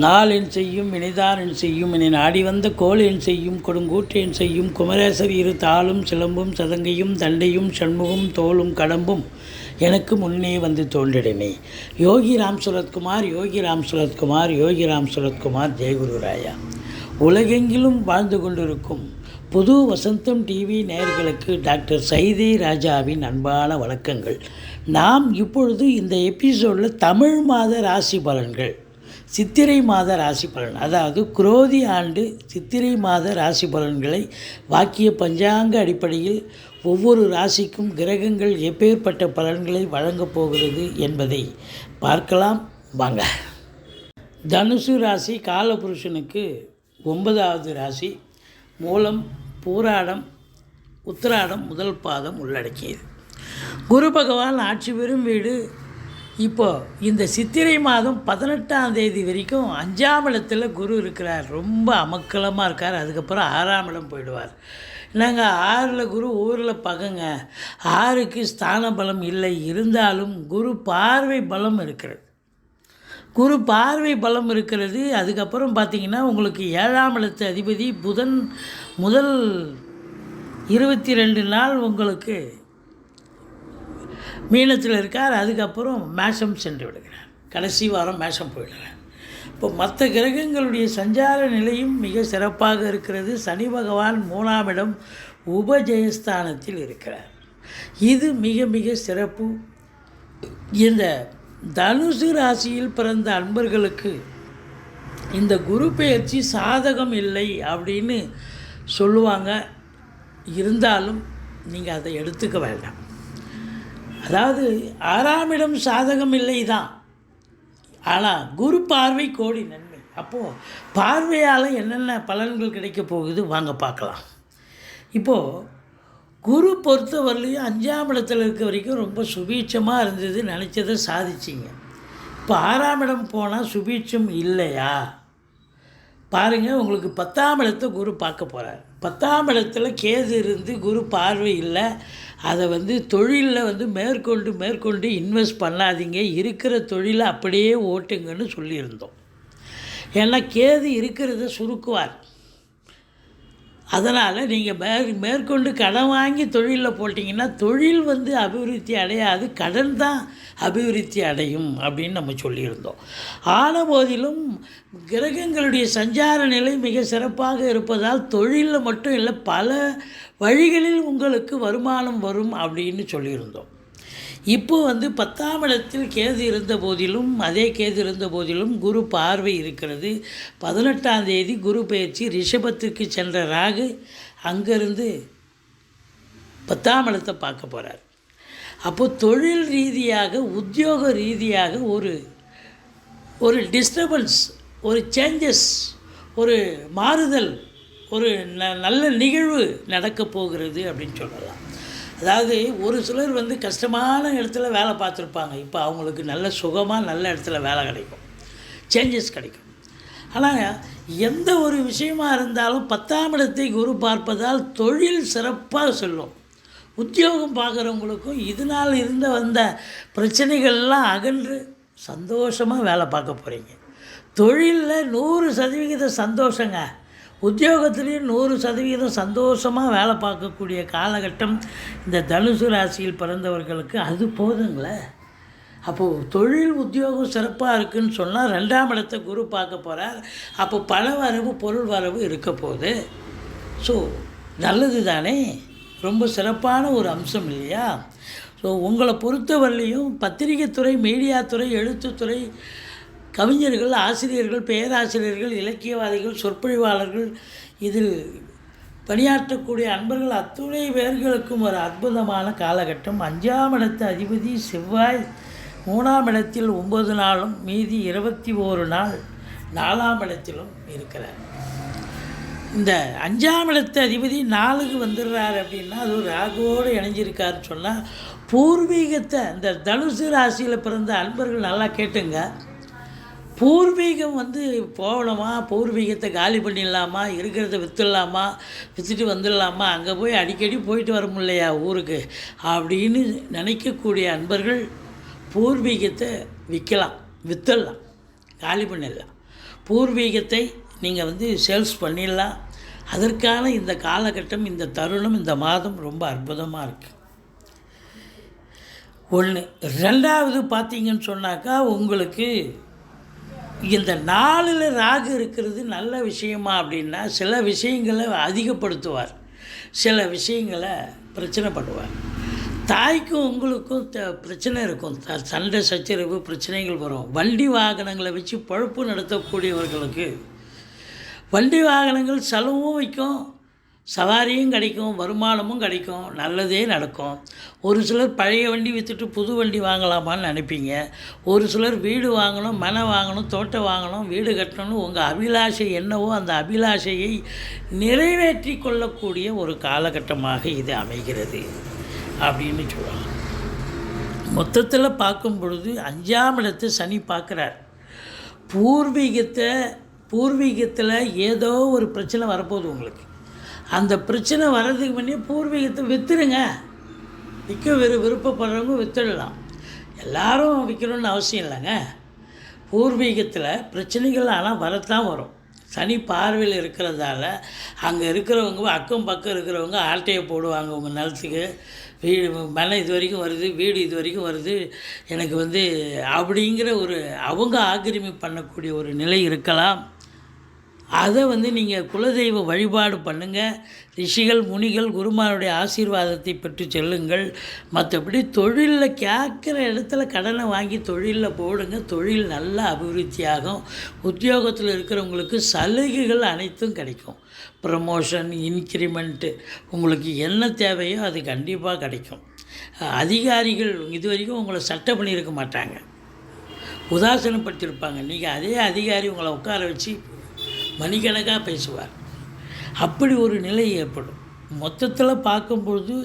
நாளென் செய்யும் வினைதானென் செய்யும் இனி நாடி வந்த கோளென் செய்யும் கொடுங்கூற்றேன் செய்யும் குமரேசர் இரு தாளும் சிலம்பும் சதங்கையும் தண்டையும் சண்முகம் தோளும் கடம்பும் எனக்கு முன்னே வந்து தோன்றிடனே யோகி ராம் சுரத்குமார் யோகி ராம் சுரத்குமார் யோகி ராம் சுரத்குமார் ஜெயகுருராயா உலகெங்கிலும் வாழ்ந்து கொண்டிருக்கும் புது வசந்தம் டிவி நேயர்களுக்கு டாக்டர் சைதே ராஜாவின் அன்பான வணக்கங்கள். நாம் இப்பொழுது இந்த எபிசோடில் தமிழ் மாத ராசி பலன்கள் சித்திரை மாத ராசி பலன். அதாவது குரோதி ஆண்டு சித்திரை மாத ராசி பலன்களை வாக்கிய பஞ்சாங்க அடிப்படையில் ஒவ்வொரு ராசிக்கும் கிரகங்கள் எப்பேற்பட்ட பலன்களை வழங்கப் போகிறது என்பதை பார்க்கலாம். வாங்க. தனுசு ராசி காலபுருஷனுக்கு ஒன்பதாவது ராசி மூலம் பூராடம் உத்திராடம் முதல் பாதம் உள்ளடக்கியது. குரு பகவான் ஆட்சி பெறும் வீடு இப்போ இந்த சித்திரை மாதம் பதினெட்டாம் தேதி வரைக்கும் அஞ்சாம் இடத்துல குரு இருக்கிறார். ரொம்ப அமக்கலமாக இருக்கார். அதுக்கப்புறம் ஆறாம் இடம் போயிடுவார். நாங்கள் ஆறில் குரு ஊரில் பகங்க. ஆறுக்கு ஸ்தான பலம் இல்லை. இருந்தாலும் குரு பார்வை பலம் இருக்கிறது. குரு பார்வை பலம் இருக்கிறது. அதுக்கப்புறம் பார்த்திங்கன்னா உங்களுக்கு ஏழாம் இடத்து அதிபதி புதன் முதல் இருபத்தி ரெண்டு நாள் உங்களுக்கு மீனத்தில் இருக்கார் அதுக்கப்புறம் மேஷம் சென்று விடுகிறார். கடைசி வாரம் மேஷம் போயிடுறார் இப்போ மற்ற கிரகங்களுடைய சஞ்சார நிலையும் மிக சிறப்பாக இருக்கிறது. சனி பகவான் மூணாம் இடம் உபஜயஸ்தானத்தில் இருக்கிறார். இது மிக மிக சிறப்பு. இந்த தனுசு ராசியில் பிறந்த அன்பர்களுக்கு இந்த குரு பெயர்ச்சி சாதகம் இல்லை அப்படின்னு சொல்லுவாங்க. இருந்தாலும் நீங்கள் அதை எடுத்துக்க வேண்டாம். அதாவது ஆறாம் இடம் சாதகம் இல்லை தான் ஆனால் குரு பார்வை கோடி நன்மை. அப்போது பார்வையால் என்னென்ன பலன்கள் கிடைக்க போகுது? வாங்க பார்க்கலாம். இப்போது குரு பொறுத்தவரையிலையும் அஞ்சாம் இடத்துல இருக்க வரைக்கும் ரொம்ப சுபீட்சமாக இருந்தது நினச்சதை சாதிச்சிங்க. இப்போ ஆறாம் இடம் போனால் சுபீட்சம் இல்லையா? பாருங்கள் உங்களுக்கு பத்தாம் இடத்தை குரு பார்க்க போகிறார் பத்தாம் இடத்துல கேது இருந்து குரு பார்வை இல்லை. அதை வந்து தொழிலில் வந்து மேற்கொண்டு மேற்கொண்டு இன்வெஸ்ட் பண்ணாதீங்க. இருக்கிற தொழிலை அப்படியே ஓட்டுங்கன்னு சொல்லியிருந்தோம். ஏன்னா கேது இருக்கிறத சுருக்குவார். அதனால் நீங்கள் மே மேற்கொண்டு கடன் வாங்கி தொழிலில் போட்டிங்கன்னா தொழில் வந்து அபிவிருத்தி அடையாது கடன் தான் அபிவிருத்தி அடையும் அப்படின்னு நம்ம சொல்லியிருந்தோம். ஆன போதிலும் கிரகங்களுடைய சஞ்சார நிலை மிக சிறப்பாக இருப்பதால் தொழிலில் மட்டும் இல்லை பல வழிகளில் உங்களுக்கு வருமானம் வரும் அப்படின்னு சொல்லியிருந்தோம். இப்போ வந்து பத்தாம் இடத்தில் கேது இருந்த போதிலும் அதே கேது இருந்த போதிலும் குரு பார்வை இருக்கிறது. பதினெட்டாம் தேதி குரு பயிற்சி ரிஷபத்துக்கு சென்ற ராகு அங்கேருந்து பத்தாம் இடத்தை பார்க்க போகிறார் அப்போது தொழில் ரீதியாக உத்தியோக ரீதியாக ஒரு ஒரு டிஸ்டர்பன்ஸ் ஒரு சேஞ்சஸ் ஒரு மாறுதல் ஒரு ந நல்ல நிகழ்வு நடக்கப் போகிறது அப்படின்னு சொல்லலாம். அதாவது ஒரு சிலர் வந்து கஷ்டமான இடத்துல வேலை பார்த்துருப்பாங்க. இப்போ அவங்களுக்கு நல்ல சுகமாக நல்ல இடத்துல வேலை கிடைக்கும். சேஞ்சஸ் கிடைக்கும். ஆனால் எந்த ஒரு விஷயமா இருந்தாலும் பத்தாம் இடத்தை குரு பார்ப்பதால் தொழில் சிறப்பாக சொல்லும். உத்தியோகம் பார்க்குறவங்களுக்கும் இதனால் இருந்த வந்த பிரச்சனைகள்லாம் அகன்று சந்தோஷமாக வேலை பார்க்க போகிறீங்க தொழிலில் நூறு சதவிகித சந்தோஷங்க. உத்தியோகத்துலேயும் நூறு சதவீதம் சந்தோஷமாக வேலை பார்க்கக்கூடிய காலகட்டம் இந்த தனுசு ராசியில் பிறந்தவர்களுக்கு அது போதுங்களே. அப்போது தொழில் உத்தியோகம் சிறப்பாக இருக்குதுன்னு சொன்னால் ரெண்டாம் இடத்தை குரு பார்க்க போகிறார் அப்போ பண வரவு பொருள் வரவு இருக்க போகுது. ஸோ நல்லது தானே ரொம்ப சிறப்பான ஒரு அம்சம் இல்லையா? ஸோ உங்களை பொறுத்தவரையிலையும் பத்திரிகைத்துறை மீடியாத்துறை எழுத்துத்துறை கவிஞர்கள் ஆசிரியர்கள் பேராசிரியர்கள் இலக்கியவாதிகள் சொற்பொழிவாளர்கள் இதில் பணியாற்றக்கூடிய அன்பர்கள் அத்துணை பேர்களுக்கும் ஒரு அற்புதமான காலகட்டம். அஞ்சாம் இடத்து அதிபதி செவ்வாய் மூணாம் இடத்தில் ஒம்பது நாளும் மீதி இருபத்தி ஓரு நாள் நாலாம் இடத்திலும் இருக்கிறார். இந்த அஞ்சாம் இடத்து அதிபதி நாளுக்கு வந்துடுறார் அப்படின்னா அது ஒரு ராகுவோடு இணைஞ்சிருக்காருன்னு சொன்னால் பூர்வீகத்தை இந்த தனுசு ராசியில் பிறந்த அன்பர்கள் நல்லா கேட்டுங்க. பூர்வீகம் வந்து போகணுமா? பூர்வீகத்தை காலி பண்ணிடலாமா? இருக்கிறத விற்றுடலாமா விற்றுட்டு வந்துடலாமா? அங்கே போய் அடிக்கடி போயிட்டு வர முடியலையா ஊருக்கு? அப்படின்னு நினைக்கக்கூடிய அன்பர்கள் பூர்வீகத்தை விற்கலாம் விற்றுடலாம் காலி பண்ணிடலாம். பூர்வீகத்தை நீங்கள் வந்து சேல்ஸ் பண்ணிடலாம். அதற்கான இந்த காலகட்டம் இந்த தருணம் இந்த மாதம் ரொம்ப அற்புதமாக இருக்குது ஒன்று ரெண்டாவது பார்த்தீங்கன்னு சொன்னாக்கா உங்களுக்கு இந்த நாளில் ராகு இருக்கிறது நல்ல விஷயமா அப்படின்னா சில விஷயங்களை அதிகப்படுத்துவார். சில விஷயங்களை பிரச்சனை பண்ணுவார். தாய்க்கும் உங்களுக்கும் த பிரச்சனை இருக்கும். த சண்டை சச்சரவு பிரச்சனைகள் வரும். வண்டி வாகனங்களை வச்சு பழப்பு நடத்தக்கூடியவர்களுக்கு வண்டி வாகனங்கள் செலவும் வைக்கும். சவாரியும் கிடைக்கும் வருமானமும் கிடைக்கும் நல்லதே நடக்கும். ஒரு சிலர் பழைய வண்டி விற்றுட்டு புது வண்டி வாங்கலாமான்னு நினைப்பீங்க. ஒரு சிலர் வீடு வாங்கணும் மனை வாங்கணும் தோட்டம் வாங்கணும் வீடு கட்டணும்னு உங்கள் அபிலாஷை என்னவோ அந்த அபிலாஷையை நிறைவேற்றி கொள்ளக்கூடிய ஒரு காலகட்டமாக இது அமைகிறது அப்படின்னு சொல்லலாம் மொத்தத்தில் பார்க்கும் பொழுது அஞ்சாம் இடத்தை சனி பார்க்குறார். பூர்வீகத்தை பூர்வீகத்தில் ஏதோ ஒரு பிரச்சனை வரப்போகுது உங்களுக்கு. அந்த பிரச்சனை வர்றதுக்கு முன்னே பூர்வீகத்தை விற்றுருங்க விற்க விரு விருப்பப்படுறவங்க விற்றுடலாம் எல்லாரும் விற்கணும்னு அவசியம் இல்லைங்க. பூர்வீகத்தில் பிரச்சனைகள் ஆனால் வரத்தான் வரும். சனி பார்வையில் இருக்கிறதால அங்கே இருக்கிறவங்க அக்கம் பக்கம் இருக்கிறவங்க ஆட்டையை போடுவாங்க உங்கள் நிலத்துக்கு. வீடு மலை இது வரைக்கும் வருது வீடு இது வரைக்கும் வருது. எனக்கு வந்து அப்படிங்கிற ஒரு அவங்க ஆக்கிரமி பண்ணக்கூடிய ஒரு நிலை இருக்கலாம். அதை வந்து நீங்கள் குலதெய்வ வழிபாடு பண்ணுங்கள் ரிஷிகள் முனிகள் குருமாருடைய ஆசீர்வாதத்தை பெற்று செல்லுங்கள். மற்றபடி தொழிலில் கேட்குற இடத்துல கடனை வாங்கி தொழிலில் போடுங்க. தொழில் நல்லா அபிவிருத்தியாகும். உத்தியோகத்தில் இருக்கிறவங்களுக்கு சலுகைகள் அனைத்தும் கிடைக்கும். ப்ரமோஷன் இன்க்ரிமெண்ட்டு உங்களுக்கு என்ன தேவையோ அது கண்டிப்பாக கிடைக்கும். அதிகாரிகள் இது வரைக்கும் உங்களை சட்டை பண்ணியிருக்க மாட்டாங்க. உதாசனப்படுத்தியிருப்பாங்க. நீங்கள் அதே அதிகாரி உங்களை உட்கார வச்சு மணிக்கணக்காக பேசுவார். அப்படி ஒரு நிலை ஏற்படும். மொத்தத்தில் பார்க்கும்பொழுது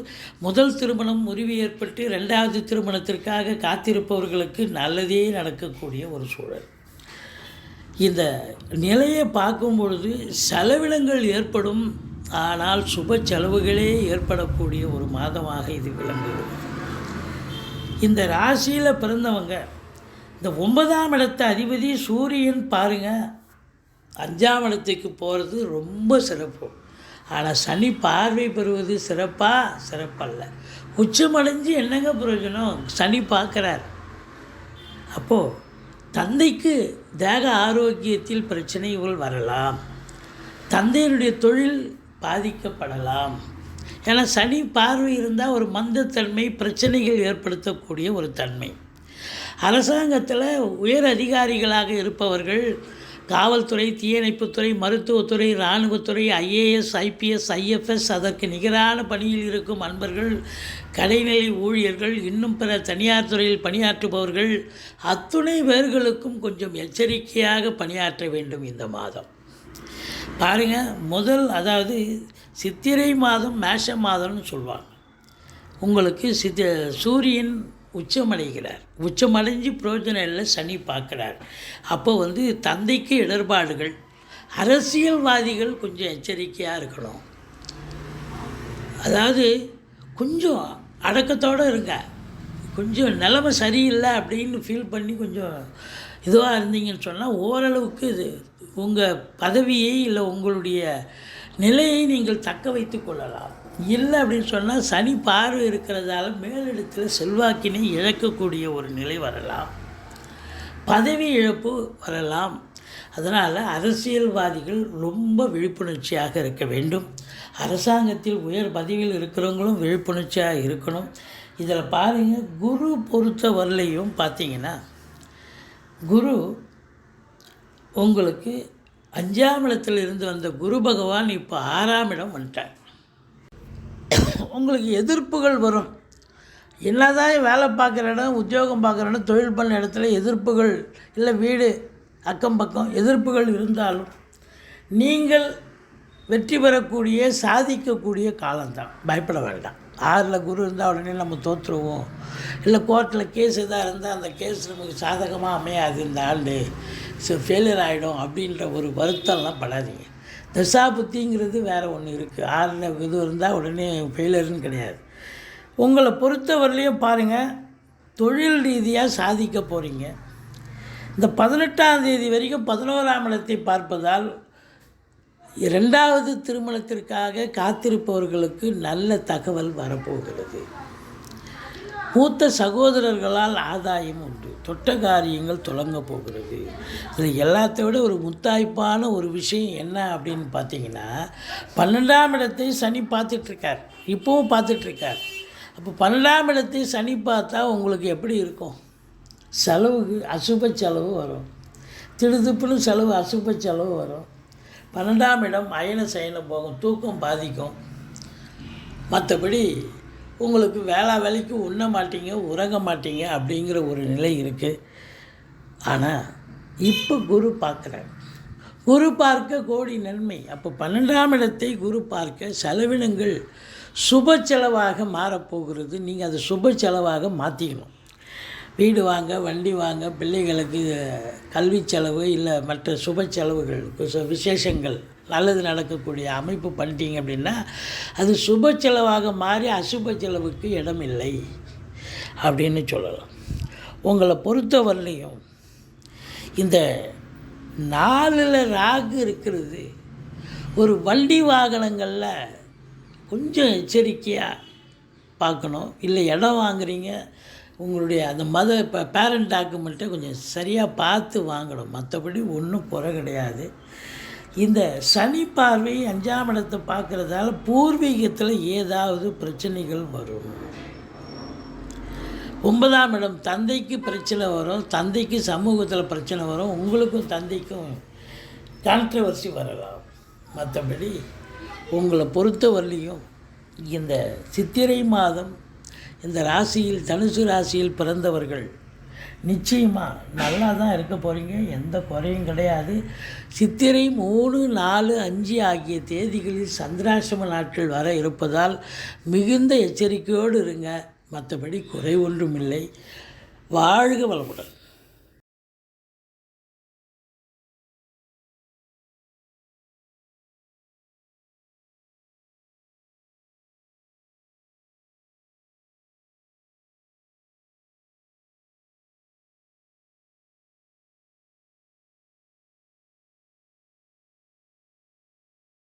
முதல் திருமணம் முறிவு ஏற்பட்டு ரெண்டாவது திருமணத்திற்காக காத்திருப்பவர்களுக்கு நல்லதே நடக்கக்கூடிய ஒரு சூழல். இந்த நிலையை பார்க்கும் பொழுது செலவினங்கள் ஏற்படும் ஆனால் சுப செலவுகளே ஏற்படக்கூடிய ஒரு மாதமாக இது விளங்குகிறது. இந்த ராசியில் பிறந்தவங்க இந்த ஒன்பதாம் இடத்த அதிபதி சூரியன் பாருங்கள் அஞ்சாம் இடத்துக்கு போகிறது ரொம்ப சிறப்பு. ஆனால் சனி பார்வை பெறுவது சிறப்பாக சிறப்பல்ல. உச்சமடைஞ்சு என்னங்க பிரயோஜனம்? சனி பார்க்குறார். அப்போது தந்தைக்கு தேக ஆரோக்கியத்தில் பிரச்சனைகள் வரலாம். தந்தையினுடைய தொழில் பாதிக்கப்படலாம். ஏன்னா சனி பார்வை இருந்தால் ஒரு மந்தத்தன்மை பிரச்சனைகள் ஏற்படுத்தக்கூடிய ஒரு தன்மை. அரசாங்கத்தில் உயர் அதிகாரிகளாக இருப்பவர்கள் காவல்துறை தீயணைப்புத்துறை மருத்துவத்துறை இராணுவத்துறை ஐஏஎஸ் ஐபிஎஸ் ஐஎஃப்எஸ் அதற்கு நிகரான பணியில் இருக்கும் அன்பர்கள் கடைநிலை ஊழியர்கள் இன்னும் பிற தனியார் துறையில் பணியாற்றுபவர்கள் அத்துணை பேர்களுக்கும் கொஞ்சம் எச்சரிக்கையாக பணியாற்ற வேண்டும் இந்த மாதம். பாருங்கள் முதல் அதாவது சித்திரை மாதம் மேஷ மாதம்னு சொல்லுவாங்க உங்களுக்கு சித்த சூரியன் உச்சமடைகிறார். உச்சமடைஞ்சு பிரயோஜனம் இல்லை சனி பார்க்குறார். அப்போ வந்து தந்தைக்கு இடர்பாடுகள். அரசியல்வாதிகள் கொஞ்சம் எச்சரிக்கையாக இருக்கணும். அதாவது கொஞ்சம் அடக்கத்தோடு இருங்க. கொஞ்சம் நிலமை சரியில்லை அப்படின்னு ஃபீல் பண்ணி கொஞ்சம் இதுவாக இருந்தீங்கன்னு சொன்னால் ஓரளவுக்கு இது உங்கள் பதவியை இல்லை உங்களுடைய நிலையை நீங்கள் தக்க வைத்து கொள்ளலாம். இல்லை அப்படின்னு சொன்னால் சனி பார்வை இருக்கிறதால மேலிடத்தில் செல்வாக்கினை இழக்கக்கூடிய ஒரு நிலை வரலாம். பதவி இழப்பு வரலாம். அதனால் அரசியல்வாதிகள் ரொம்ப விழிப்புணர்ச்சியாக இருக்க வேண்டும். அரசாங்கத்தில் உயர் பதவியில் இருக்கிறவங்களும் விழிப்புணர்ச்சியாக இருக்கணும். இதில் பாருங்கள் குரு பொறுத்த வரலையும் பார்த்தீங்கன்னா குரு உங்களுக்கு அஞ்சாம் இடத்தில் இருந்து வந்த குரு பகவான் இப்போ ஆறாம் இடம் வந்துட்டார். உங்களுக்கு எதிர்ப்புகள் வரும். என்னதான் வேலை பார்க்குற இடம் உத்தியோகம் பார்க்குற இடம் தொழில் பண்ண இடத்துல எதிர்ப்புகள் இல்லை வீடு அக்கம் பக்கம் எதிர்ப்புகள் இருந்தாலும் நீங்கள் வெற்றி பெறக்கூடிய சாதிக்கக்கூடிய காலம்தான். பயப்பட வேண்டாம். ஆறில் குரு இருந்தால் உடனே நம்ம தோற்றுருவோம். இல்லை கோர்ட்டில் கேஸ் எதாக இருந்தால் அந்த கேஸ் நமக்கு சாதகமாக அமையாது இந்த ஆண்டு. ஃபெயிலியர் ஆகிடும் அப்படின்ற ஒரு வருத்தம்லாம் படாதீங்க. தசா புத்திங்கிறது வேறு ஒன்று இருக்குது ஆறில் இது இருந்தால் உடனே ஃபெயிலர்னு கிடையாது. உங்களை பொறுத்தவரையிலையும் பாருங்கள் தொழில் ரீதியாக சாதிக்க போகிறீங்க இந்த பதினெட்டாம் தேதி வரைக்கும் பதினோராம் இடத்தை பார்ப்பதால் இரண்டாவது திருமணத்திற்காக காத்திருப்பவர்களுக்கு நல்ல தகவல் வரப்போகிறது. மூத்த சகோதரர்களால் ஆதாயம் உண்டு. தொட்ட காரியங்கள் தொடங்க போகிறது. இதில் எல்லாத்த விட ஒரு முத்தாய்ப்பான ஒரு விஷயம் என்ன அப்படின்னு பார்த்தீங்கன்னா பன்னெண்டாம் இடத்தை சனி பார்த்துட்ருக்கார். இப்போவும் பார்த்துட்ருக்கார். அப்போ பன்னெண்டாம் இடத்தை சனி பார்த்தா உங்களுக்கு எப்படி இருக்கும்? செலவுக்கு அசுப செலவு வரும். திடுதுப்புன்னு செலவு அசுப செலவு வரும். பன்னெண்டாம் இடம் அயன சயனம் போகும் தூக்கம் பாதிக்கும். மற்றபடி உங்களுக்கு வேளா வேலைக்கு உண்ண மாட்டீங்க உறங்க மாட்டீங்க அப்படிங்கிற ஒரு நிலை இருக்குது ஆனால் இப்போ குரு பார்க்குறார். குரு பார்க்க கோடி நன்மை. அப்போ பன்னெண்டாம் இடத்தை குரு பார்க்க செலவினங்கள் சுப செலவாக மாறப்போகிறது நீங்கள் அதை சுப செலவாக மாற்றிக்கணும் வீடு வாங்க வண்டி வாங்க பிள்ளைகளுக்கு கல்வி செலவு இல்லை மற்ற சுப செலவுகள் விசேஷங்கள். நல்லது நடக்கக்கூடிய அமைப்பு பண்ணிட்டீங்க அப்படின்னா அது சுப செலவாக மாறி அசுப செலவுக்கு இடமில்லை அப்படின்னு சொல்லலாம். உங்களை பொறுத்தவரையிலையும் இந்த நாலில் ராகு இருக்கிறது ஒரு வண்டி வாகனங்களில் கொஞ்சம் எச்சரிக்கையாக பார்க்கணும். இல்லை இடம் வாங்குறீங்க உங்களுடைய அந்த மத இப்போ பேரண்ட் டாக்குமெண்ட்டை கொஞ்சம் சரியாக பார்த்து வாங்கணும். மற்றபடி ஒன்றும் குறை கிடையாது. இந்த சனி பார்வை அஞ்சாம் இடத்தை பார்க்குறதால பூர்வீகத்தில் ஏதாவது பிரச்சனைகள் வரும். ஒன்பதாம் இடம் தந்தைக்கு பிரச்சனை வரும் தந்தைக்கு சமூகத்தில் பிரச்சனை வரும் உங்களுக்கும் தந்தைக்கும் கான்ட்ரவர்சி வரலாம். மற்றபடி உங்களை பொறுத்தவரையிலையும் இந்த சித்திரை மாதம் இந்த ராசியில் தனுசு ராசியில் பிறந்தவர்கள் நிச்சயமாக நல்லா தான் இருக்க போகிறீங்க எந்த குறையும் கிடையாது. சித்திரை மூணு நாலு அஞ்சு ஆகிய தேதிகளில் சந்திராசிரம நாட்கள் வர இருப்பதால் மிகுந்த எச்சரிக்கையோடு இருங்க. மற்றபடி குறை ஒன்றுமில்லை. வாழ்க வளமுடன்.